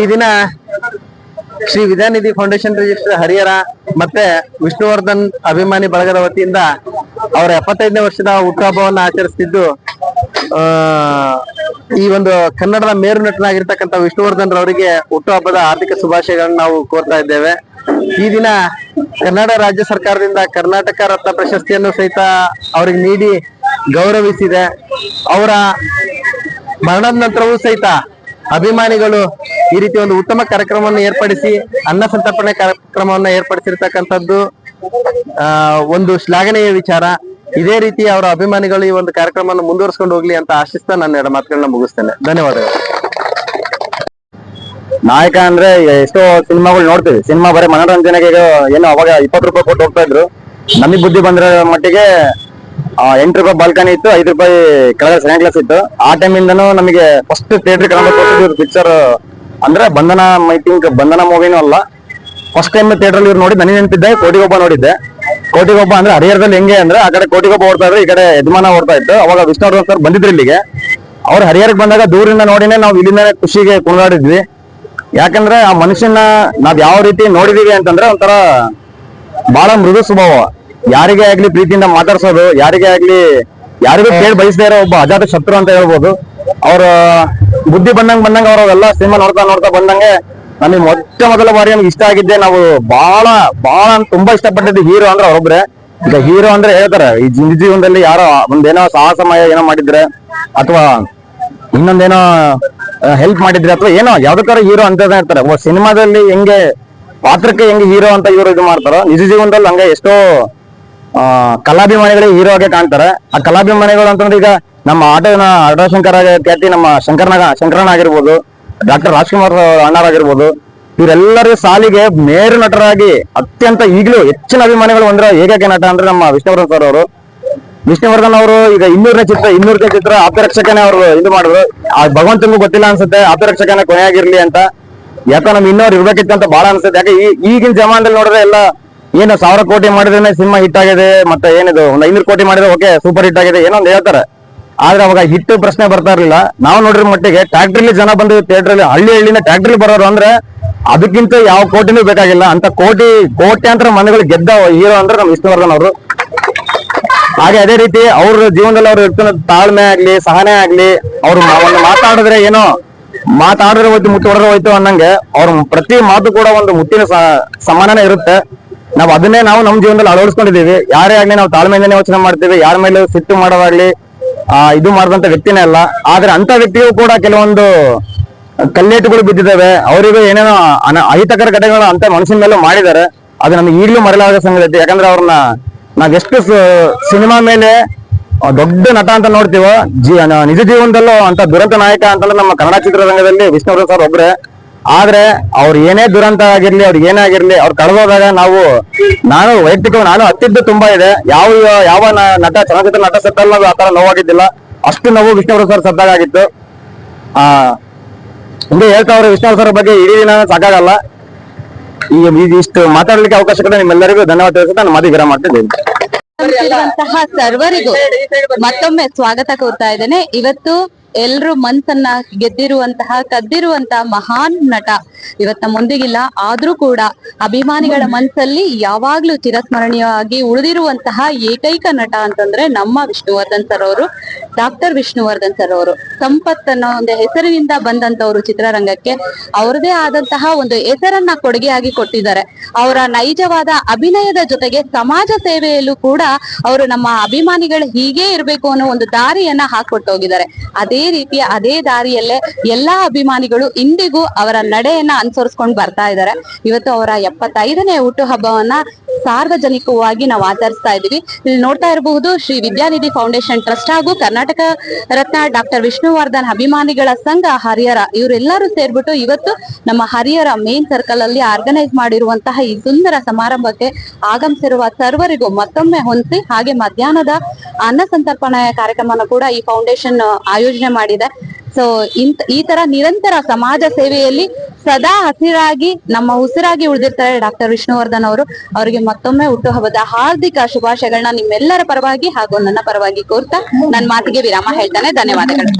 ಈ ದಿನ Shri Vidyanidhi foundation register Harihara ಮತ್ತೆ ವಿಷ್ಣುವರ್ಧನ್ ಅಭಿಮಾನಿ ಬಳಗದ ವತಿಯಿಂದ ಅವರ ಎಪ್ಪತ್ತೈದನೇ ವರ್ಷದ ಹುಟ್ಟುಹಬ್ಬವನ್ನು ಆಚರಿಸ್ತಿದ್ದು ಈ ಒಂದು ಕನ್ನಡದ ಮೇರು ನಟನಾಗಿರ್ತಕ್ಕಂಥ ವಿಷ್ಣುವರ್ಧನ್ ರವರಿಗೆ ಹುಟ್ಟುಹಬ್ಬದ ಆರ್ಥಿಕ ಶುಭಾಶಯಗಳನ್ನು ನಾವು ಕೋರ್ತಾ ಇದ್ದೇವೆ. ಈ ದಿನ ಕನ್ನಡ ರಾಜ್ಯ ಸರ್ಕಾರದಿಂದ ಕರ್ನಾಟಕ ರತ್ನ ಪ್ರಶಸ್ತಿಯನ್ನು ಸಹಿತ ಅವರಿಗೆ ನೀಡಿ ಗೌರವಿಸಿದೆ. ಅವರ ಮರಣದ ನಂತರವೂ ಸಹಿತ ಅಭಿಮಾನಿಗಳು ಈ ರೀತಿ ಒಂದು ಉತ್ತಮ ಕಾರ್ಯಕ್ರಮವನ್ನು ಏರ್ಪಡಿಸಿ, ಅನ್ನ ಸಂತರ್ಪಣೆ ಕಾರ್ಯಕ್ರಮವನ್ನು ಏರ್ಪಡಿಸಿರ್ತಕ್ಕಂಥದ್ದು ಒಂದು ಶ್ಲಾಘನೀಯ ವಿಚಾರ. ಇದೇ ರೀತಿ ಅವರ ಅಭಿಮಾನಿಗಳು ಈ ಒಂದು ಕಾರ್ಯಕ್ರಮವನ್ನು ಮುಂದುವರಿಸಿಕೊಂಡು ಹೋಗ್ಲಿ ಅಂತ ಆಶಿಸ್ತಾ ನನ್ನ ಎರಡು ಮಾತುಗಳನ್ನ ಮುಗಿಸ್ತೇನೆ. ಧನ್ಯವಾದಗಳು. ನಾಯಕ ಅಂದ್ರೆ ಎಷ್ಟೋ ಸಿನಿಮಾಗಳು ನೋಡ್ತೀವಿ. ಸಿನಿಮಾ ಬರೀ ಮನೋರಂಜನೆಗೆ ಏನು ಅವಾಗ ಇಪ್ಪತ್ತು ರೂಪಾಯಿ ಕೊಟ್ಟು ಹೋಗ್ತಾ ಇದ್ರು. ನಮಗ್ ಬುದ್ಧಿ ಬಂದ್ರ ಮಟ್ಟಿಗೆ ಎಂಟು ರೂಪಾಯಿ ಬಾಲ್ಕನಿ ಇತ್ತು, ಐದು ರೂಪಾಯಿ ಕೆಳಗಡೆ ಸೆಕೆಂಡ್ ಕ್ಲಾಸ್ ಇತ್ತು. ಆ ಟೈಮಿಂದನೂ ನಮಗೆ ಫಸ್ಟ್ ಥಿಯೇಟರ್ ಕನ್ನಡ ಪಿಕ್ಚರ್ ಅಂದ್ರೆ ಬಂಧನ ಐ ಥಿಂಕ್ ಬಂಧನ ಮೂವಿನೂ ಅಲ್ಲ. ಫಸ್ಟ್ ಟೈಮ್ ಥಿಯೇಟರ್ ಇವ್ರು ನೋಡಿ ನನಗೆ ನೆನಪಿದ್ದೆ, ಕೋಟಿಗೊಬ್ಬ ನೋಡಿದ್ದೆ. ಕೋಟಿಗೊಬ್ಬ ಅಂದ್ರೆ ಹರಿಹರದಲ್ಲಿ ಹೆಂಗೆ ಅಂದ್ರೆ ಆ ಕಡೆ ಕೋಟಿಗೊಬ್ಬ ಓಡ್ತಾ ಇದ್ರು, ಈ ಕಡೆ ಯಜಮಾನ ಓಡ್ತಾ ಇತ್ತು. ಅವಾಗ ವಿಷ್ಣುವರ್ಧನ್ ಸರ್ ಬಂದಿದ್ರು ಇಲ್ಲಿಗೆ. ಅವ್ರು ಹರಿಹರಕ್ಕೆ ಬಂದಾಗ ದೂರಿಂದ ನೋಡಿನೇ ನಾವು ಇಲ್ಲಿಂದ ಖುಷಿಗೆ ಕುಣಿದಾಡಿದ್ವಿ. ಯಾಕಂದ್ರೆ ಆ ಮನುಷ್ಯನ ನಾವ್ ಯಾವ ರೀತಿ ನೋಡಿದೀವಿ ಅಂತಂದ್ರೆ ಒಂಥರ ಬಹಳ ಮೃದು ಸ್ವಭಾವ. ಯಾರಿಗೇ ಆಗ್ಲಿ ಪ್ರೀತಿಯಿಂದ ಮಾತಾಡ್ಸೋದು ಯಾರಿಗೇ ಆಗ್ಲಿ ಯಾರಿಗೂ ಕೇಳಿ ಬಯಸದೇ ಇರೋ ಒಬ್ಬ ಅಜಾತ ಶತ್ರು ಅಂತ ಹೇಳ್ಬೋದು. ಅವ್ರ ಬುದ್ಧಿ ಬಂದಂಗ ಬಂದಂಗ ಅವ್ರ ಎಲ್ಲಾ ಸಿನಿಮಾ ನೋಡ್ತಾ ನೋಡ್ತಾ ಬಂದಂಗೆ ನಮಗೆ ಮೊಟ್ಟ ಮೊದಲ ಬಾರಿ ನಮ್ಗೆ ಇಷ್ಟ ಆಗಿದ್ದೆ ನಾವು ಬಹಳ ಬಹಳ ತುಂಬಾ ಇಷ್ಟಪಟ್ಟಿದ್ದು ಹೀರೋ ಅಂದ್ರೆ ಅವ್ರೊಬ್ರೆ. ಈಗ ಹೀರೋ ಅಂದ್ರೆ ಹೇಳ್ತಾರೆ ಈ ನಿಜ ಜೀವನದಲ್ಲಿ ಯಾರೋ ಒಂದೇನೋ ಸಾಹಸಮಯ ಏನೋ ಮಾಡಿದ್ರೆ ಅಥವಾ ಇನ್ನೊಂದೇನೋ ಹೆಲ್ಪ್ ಮಾಡಿದ್ರೆ ಅಥವಾ ಏನೋ ಯಾವ್ದಕ್ಕಾರ ಹೀರೋ ಅಂತ ಇರ್ತಾರೆ ಒಬ್ಬ ಸಿನಿಮಾದಲ್ಲಿ ಹೆಂಗೆ ಪಾತ್ರಕ್ಕೆ ಹೆಂಗೆ ಹೀರೋ ಅಂತ ಇವರು ಇದು ಮಾಡ್ತಾರೋ ನಿಜ ಜೀವನದಲ್ಲಿ ಹಂಗೆ ಎಷ್ಟೋ ಆ, ಕಲಾಭಿಮಾನಿಗಳಿಗೆ ಹೀರೋ ಆಗಿ ಕಾಣ್ತಾರೆ. ಆ ಕಲಾಭಿಮಾನಿಗಳು ಅಂತಂದ್ರೆ ಈಗ ನಮ್ಮ ಆಟೋನ ಆಟೋ ಶಂಕರ ಖ್ಯಾತಿ ನಮ್ಮ ಶಂಕರನಾಗ ಶಂಕರನ ಆಗಿರ್ಬೋದು ಡಾಕ್ಟರ್ ರಾಜ್ಕುಮಾರ್ ಅಣ್ಣರಾಗಿರ್ಬೋದು ಇವರೆಲ್ಲರ ಸಾಲಿಗೆ ಮೇರು ನಟರಾಗಿ ಅತ್ಯಂತ ಈಗಲೂ ಹೆಚ್ಚಿನ ಅಭಿಮಾನಿಗಳು ಒಂದ್ರ ಏಕೈಕ ನಟ ಅಂದ್ರೆ ನಮ್ಮ ವಿಷ್ಣುವರ್ಧನ್ ಸರ್ ಅವರು. ವಿಷ್ಣುವರ್ಧನ್ ಅವರು ಈಗ ಇನ್ನೂರನೇ ಚಿತ್ರ ಇನ್ನೂರನೇ ಚಿತ್ರ ಆಪ್ತರಕ್ಷಕನೇ ಅವರು ಇದು ಮಾಡಿದ್ರು. ಆ ಭಗವಂತನಿಗೂ ಗೊತ್ತಿಲ್ಲ ಅನ್ಸುತ್ತೆ ಆಪ್ತರಕ್ಷಕನೇ ಕೊನೆಯಾಗಿರ್ಲಿ ಅಂತ. ಯಾಕೋ ನಮ್ ಇನ್ನೋರ್ ಇರ್ಬೇಕಿತ್ತು ಅಂತ ಬಹಳ ಅನ್ಸುತ್ತೆ. ಯಾಕೆ ಈಗಿನ ಜಮಾನದಲ್ಲಿ ನೋಡಿದ್ರೆ ಎಲ್ಲ ಏನು ಸಾವಿರ ಕೋಟಿ ಮಾಡಿದ್ರೆ ಸಿನಿಮಾ ಹಿಟ್ ಆಗಿದೆ, ಮತ್ತೆ ಏನಿದು, ಒಂದು ಐನೂರು ಕೋಟಿ ಮಾಡಿದ್ರೆ ಓಕೆ ಸೂಪರ್ ಹಿಟ್ ಆಗಿದೆ, ಏನೋ ಒಂದು ಹೇಳ್ತಾರೆ. ಆದ್ರೆ ಅವಾಗ ಹಿಟ್ ಪ್ರಶ್ನೆ ಬರ್ತಾ ಇರಲಿಲ್ಲ. ನಾವು ನೋಡಿರೋ ಮಟ್ಟಿಗೆ ಟ್ಯಾಕ್ಟ್ರಿಲಿ ಜನ ಬಂದು ಥಿಯೇಟ್ರಲ್ಲಿ ಹಳ್ಳಿ ಹಳ್ಳಿನ ಟ್ಯಾಕ್ಟ್ರಿ ಬರೋರು ಅಂದ್ರೆ ಅದಕ್ಕಿಂತ ಯಾವ ಕೋಟಿನೂ ಬೇಕಾಗಿಲ್ಲ. ಅಂತ ಕೋಟಿ, ಕೋಟ್ಯಾಂತರ ಮನೆಗಳು ಗೆದ್ದ ಹೀರೋ ಅಂದ್ರೆ ನಮ್ಮ ವಿಷ್ಣುವರ್ಧನ್ ಅವರು. ಹಾಗೆ ಅದೇ ರೀತಿ ಅವ್ರ ಜೀವನದಲ್ಲಿ ಅವ್ರು ಇರ್ತಾನ ತಾಳ್ಮೆ ಆಗ್ಲಿ, ಸಹನೆ ಆಗ್ಲಿ, ಅವ್ರು ಒಂದು ಮಾತಾಡಿದ್ರೆ ಏನೋ, ಮಾತಾಡಿದ್ರೆ ಹೋಯ್ತು ಮುಟ್ಟಿ ಹೊಡೆದ್ರೆ ಹೋಯ್ತು ಅನ್ನಂಗೆ, ಅವ್ರ ಪ್ರತಿ ಮಾತು ಕೂಡ ಒಂದು ಮುತ್ತಿನ ಸಮಾನನೇ ಇರುತ್ತೆ. ನಾವು ಅದನ್ನೇ ನಾವು ನಮ್ಮ ಜೀವನದಲ್ಲಿ ಅಳವಡಿಸ್ಕೊಂಡಿದ್ದೀವಿ. ಯಾರೇ ಆಗ್ಲಿ ನಾವು ತಾಳ್ಮೆಯಿಂದನೇ ಯೋಚನೆ ಮಾಡ್ತೀವಿ. ಯಾರ ಮೇಲೆ ಸಿಟ್ಟು ಮಾಡೋದಾಗ್ಲಿ, ಆ, ಇದು ಮಾಡಿದಂತ ವ್ಯಕ್ತಿನೇ ಅಲ್ಲ. ಆದ್ರೆ ಅಂತ ವ್ಯಕ್ತಿಗೂ ಕೂಡ ಕೆಲವೊಂದು ಕಲ್ಲೇಟುಗಳು ಬಿದ್ದಿದ್ದಾವೆ. ಅವರಿಗೂ ಏನೇನೋ ಅಹಿತಕರ ಘಟನೆಗಳು ಅಂತ ಮನುಷ್ಯನ ಮೇಲೂ ಮಾಡಿದ್ದಾರೆ. ಅದು ನಮಗೆ ಈಗಲೂ ಮರೆಯಲಾಗದ ಸಂಗತಿ. ಯಾಕಂದ್ರೆ ಅವ್ರನ್ನ ನಾವೆಷ್ಟು ಸಿನಿಮಾ ಮೇಲೆ ದೊಡ್ಡ ನಟ ಅಂತ ನೋಡ್ತೀವೋ, ಜೀ, ನಿಜ ಜೀವನದಲ್ಲೂ ಅಂತ ದುರಂತ ನಾಯಕ ಅಂತಂದ್ರೆ ನಮ್ಮ ಕನ್ನಡ ಚಿತ್ರರಂಗದಲ್ಲಿ ವಿಷ್ಣುವರ್ಧನ್ ಸರ್ ಒಬ್ರೆ. ಆದ್ರೆ ಅವ್ರ ಏನೇ ದುರಂತ ಆಗಿರ್ಲಿ, ಅವ್ರಿಗೆ ಏನಾಗಿರ್ಲಿ ಅವ್ರು ಕಳೆದೋದಾಗ ನಾವು, ನಾನು ವೈಯಕ್ತಿಕ ನಾನು ಹತ್ತಿದ್ದು ತುಂಬಾ ಇದೆ. ಯಾವ ಯಾವ ನಟ, ಚಲನಚಿತ್ರ ನಟ ಸತ್ತಲ್ಲ ಆ ತರ ನೋವಾಗಿದ್ದಿಲ್ಲ. ಅಷ್ಟು ನೋವು ವಿಷ್ಣುವರ್ಧನ್ ಸರ್ ಸದ್ದಾಗಿತ್ತು ಆ ಹಿಂಗೆ ಹೇಳ್ತಾ ಅವ್ರ ವಿಷ್ಣು ಸರ್ ಬಗ್ಗೆ ಇಡೀ ದಿನ ಸಾಕಾಗಲ್ಲ. ಈ ಇಷ್ಟು ಮಾತಾಡ್ಲಿಕ್ಕೆ ಅವಕಾಶ ಕೊಡ ನಿಮ್ಮೆಲ್ಲರಿಗೂ ಧನ್ಯವಾದ ತಿಳಿಸುತ್ತಾ ನಾನು ಮಾತಿ ವಿರಾಮ ಮಾಡ್ತಿದ್ದೇನೆ ಸರ್ವರಿಗೂ ಮತ್ತೊಮ್ಮೆ ಸ್ವಾಗತ ಕೋರ್ತಾ ಇದ್ದೇನೆ. ಇವತ್ತು ಎಲ್ರು ಮನ್ಸನ್ನ ಗೆದ್ದಿರುವಂತಹ ಕದ್ದಿರುವಂತಹ ಮಹಾನ್ ನಟ. ಇವತ್ತ ಮುಂದಿಗಿಲ್ಲ ಆದ್ರೂ ಕೂಡ ಅಭಿಮಾನಿಗಳ ಮನ್ಸಲ್ಲಿ ಯಾವಾಗ್ಲೂ ಚಿರಸ್ಮರಣೀಯವಾಗಿ ಉಳಿದಿರುವಂತಹ ಏಕೈಕ ನಟ ಅಂತಂದ್ರೆ ನಮ್ಮ ವಿಷ್ಣುವರ್ಧನ್ ಸರ್ ಅವರು ಡಾಕ್ಟರ್ ವಿಷ್ಣುವರ್ಧನ್ ಸರ್ ಅವರು. ಸಂಪತ್ ಅನ್ನೋ ಒಂದು ಹೆಸರಿನಿಂದ ಬಂದಂತವ್ರು ಚಿತ್ರರಂಗಕ್ಕೆ ಅವರದೇ ಆದಂತಹ ಒಂದು ಹೆಸರನ್ನ ಕೊಡುಗೆಯಾಗಿ ಕೊಟ್ಟಿದ್ದಾರೆ. ಅವರ ನೈಜವಾದ ಅಭಿನಯದ ಜೊತೆಗೆ ಸಮಾಜ ಸೇವೆಯಲ್ಲೂ ಕೂಡ ಅವರು ನಮ್ಮ ಅಭಿಮಾನಿಗಳು ಹೀಗೆ ಇರಬೇಕು ಅನ್ನೋ ಒಂದು ದಾರಿಯನ್ನ ಹಾಕೊಟ್ಟು ಹೋಗಿದ್ದಾರೆ ಅದೇ ರೀತಿಯ ಅದೇ ದಾರಿಯಲ್ಲೇ ಎಲ್ಲಾ ಅಭಿಮಾನಿಗಳು ಇಂದಿಗೂ ಅವರ ನಡೆಯನ್ನ ಅನುಸರಿಸ್ಕೊಂಡು ಬರ್ತಾ ಇದ್ದಾರೆ. ಇವತ್ತು ಅವರ ಎಪ್ಪತ್ತೈದನೇ ಹುಟ್ಟುಹಬ್ಬವನ್ನ ಸಾರ್ವಜನಿಕವಾಗಿ ನಾವು ಆಚರಿಸ್ತಾ ಇದ್ದೀವಿ. ಇಲ್ಲಿ ನೋಡ್ತಾ ಇರಬಹುದು ಶ್ರೀ ವಿದ್ಯಾನಿಧಿ ಫೌಂಡೇಶನ್ ಟ್ರಸ್ಟ್ ಹಾಗೂ ಕರ್ನಾಟಕ ರತ್ನ ಡಾಕ್ಟರ್ ವಿಷ್ಣುವರ್ಧನ್ ಅಭಿಮಾನಿಗಳ ಸಂಘ ಹರಿಹರ. ಇವರೆಲ್ಲರೂ ಸೇರ್ಬಿಟ್ಟು ಇವತ್ತು ನಮ್ಮ ಹರಿಹರ ಮೇನ್ ಸರ್ಕಲ್ ಅಲ್ಲಿ ಆರ್ಗನೈಸ್ ಮಾಡಿರುವಂತಹ ಈ ಸುಂದರ ಸಮಾರಂಭಕ್ಕೆ ಆಗಮಿಸಿರುವ ಸರ್ವರಿಗೂ ಮತ್ತೊಮ್ಮೆ ಹೊಂದಿಸಿ, ಹಾಗೆ ಮಧ್ಯಾಹ್ನದ ಅನ್ನ ಸಂತರ್ಪಣೆ ಕಾರ್ಯಕ್ರಮನ ಕೂಡ ಈ ಫೌಂಡೇಶನ್ ಆಯೋಜನೆ ಮಾಡಿದೆ. ಸೊ ಇಂತ, ಈ ತರ ನಿರಂತರ ಸಮಾಜ ಸೇವೆಯಲ್ಲಿ ಸದಾ ಹಸಿರಾಗಿ, ನಮ್ಮ ಉಸಿರಾಗಿ ಉಳಿದಿರ್ತಾರೆ ಡಾಕ್ಟರ್ ವಿಷ್ಣುವರ್ಧನ್ ಅವರು. ಅವರಿಗೆ ಮತ್ತೊಮ್ಮೆ ಹುಟ್ಟುಹಬ್ಬದ ಹಾರ್ದಿಕ ಶುಭಾಶಯಗಳನ್ನ ನಿಮ್ಮೆಲ್ಲರ ಪರವಾಗಿ ಹಾಗೂ ನನ್ನ ಪರವಾಗಿ ಕೋರ್ತಾ ನನ್ನ ಮಾತಿಗೆ ವಿರಾಮ ಹೇಳ್ತಾನೆ. ಧನ್ಯವಾದಗಳು.